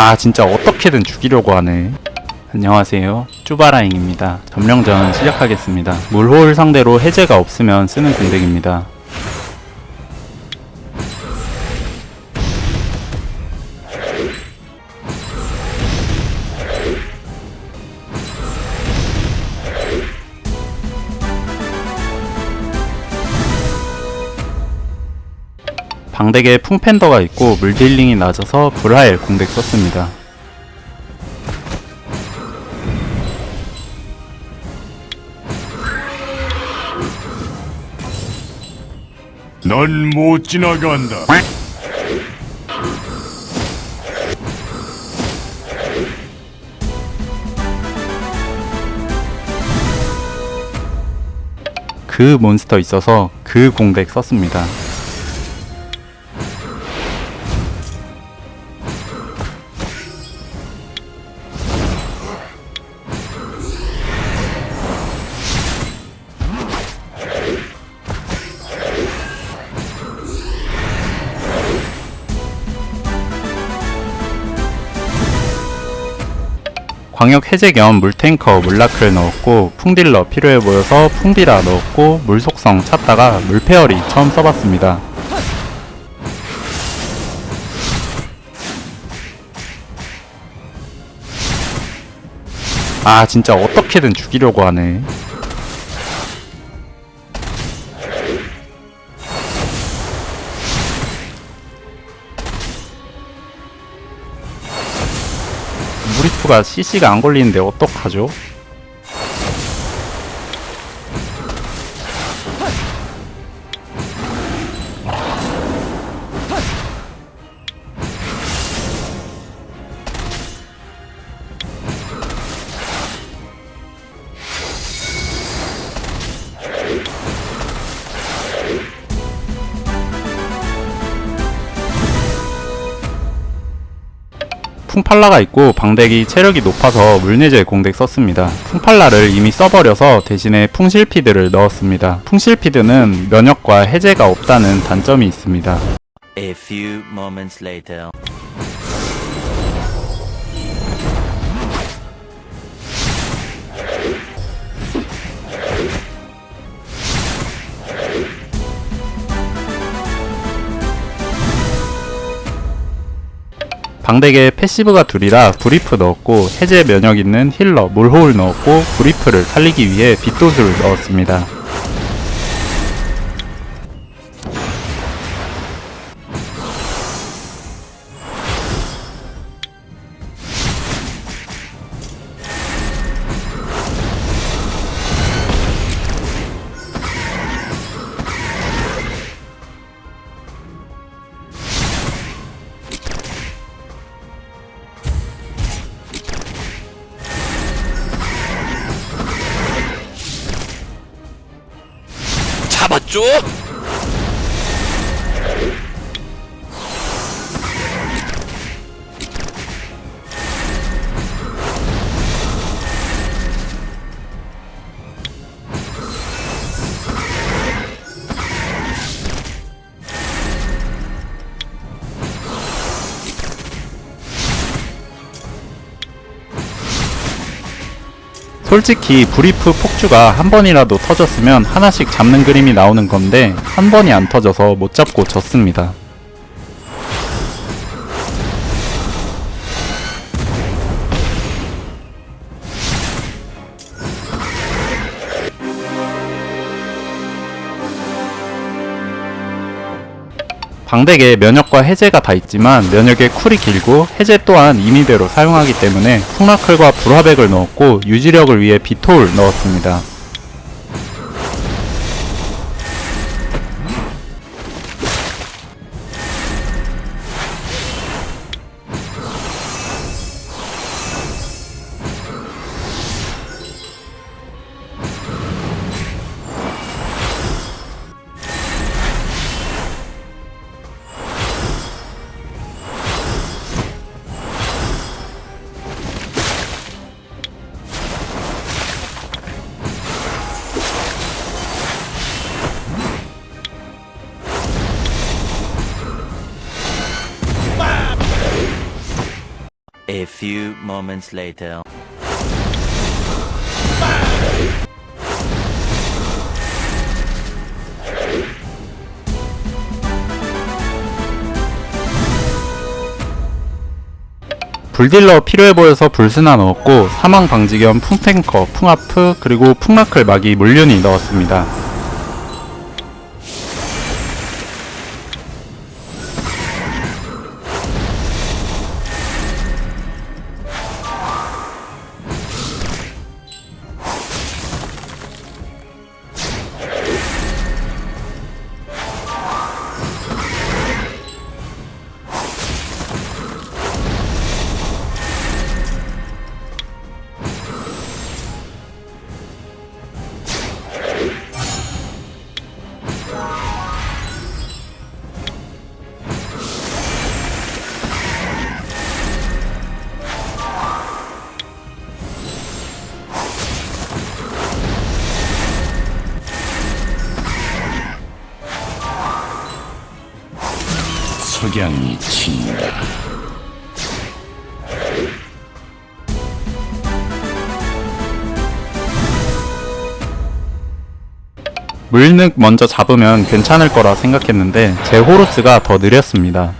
아 진짜 어떻게든 죽이려고 하네. 안녕하세요. 쭈바라잉입니다. 점령전 시작하겠습니다. 물호를 상대로 해제가 없으면 쓰는 공덱입니다 방덱에 풍팬더가 있고 물딜링이 낮아서 브라엘 공덱 썼습니다 넌 못 지나간다. 그 몬스터 있어서 그 공덱 썼습니다. 광역 해제 겸 물탱커 물라크를 넣었고 풍딜러 필요해 보여서 풍비라 넣었고 물속성 찾다가 물페어리 처음 써봤습니다. 아 진짜 어떻게든 죽이려고 하네. 무리프가 CC가 안 걸리는데 어떡하죠? 풍팔라가 있고 방덱이 체력이 높아서 물내제 공덱 썼습니다. 풍팔라를 이미 써버려서 대신에 풍실피드를 넣었습니다. 풍실피드는 면역과 해제가 없다는 단점이 있습니다. 방덱에 패시브가 둘이라 브리프 넣었고 해제 면역 있는 힐러 물호울 넣었고 브리프를 살리기 위해 빗도수를 넣었습니다. 잡 솔직히 브리프 폭주가 한 번이라도 터졌으면 하나씩 잡는 그림이 나오는 건데 한 번이 안 터져서 못 잡고 졌습니다. 방덱에 면역과 해제가 다 있지만 면역의 쿨이 길고 해제 또한 임의대로 사용하기 때문에 풍라클과 불화백을 넣었고 유지력을 위해 비톨 넣었습니다. Few moments later. 불딜러 필요해 보여서 불스나 넣었고 사망 방지 겸 풍탱커, 풍하프 그리고 풍라클 마기 물륜이 넣었습니다. 석양이 친다. 물늑 먼저 잡으면 괜찮을 거라 생각했는데 제 호루스가 더 느렸습니다.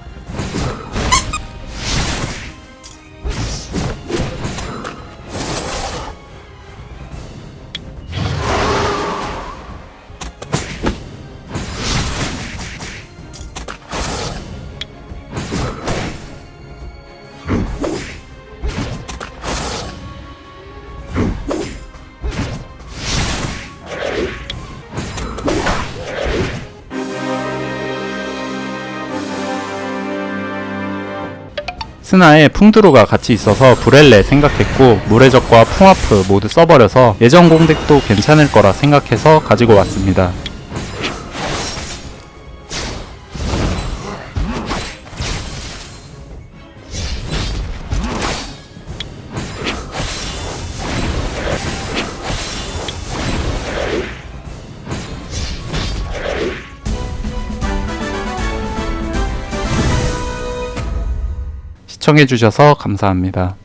스나에 풍드루가 같이 있어서 브렐레 생각했고 물의 적과 풍하프 모두 써버려서 예전 공덱도 괜찮을 거라 생각해서 가지고 왔습니다. 시청해 주셔서 감사합니다.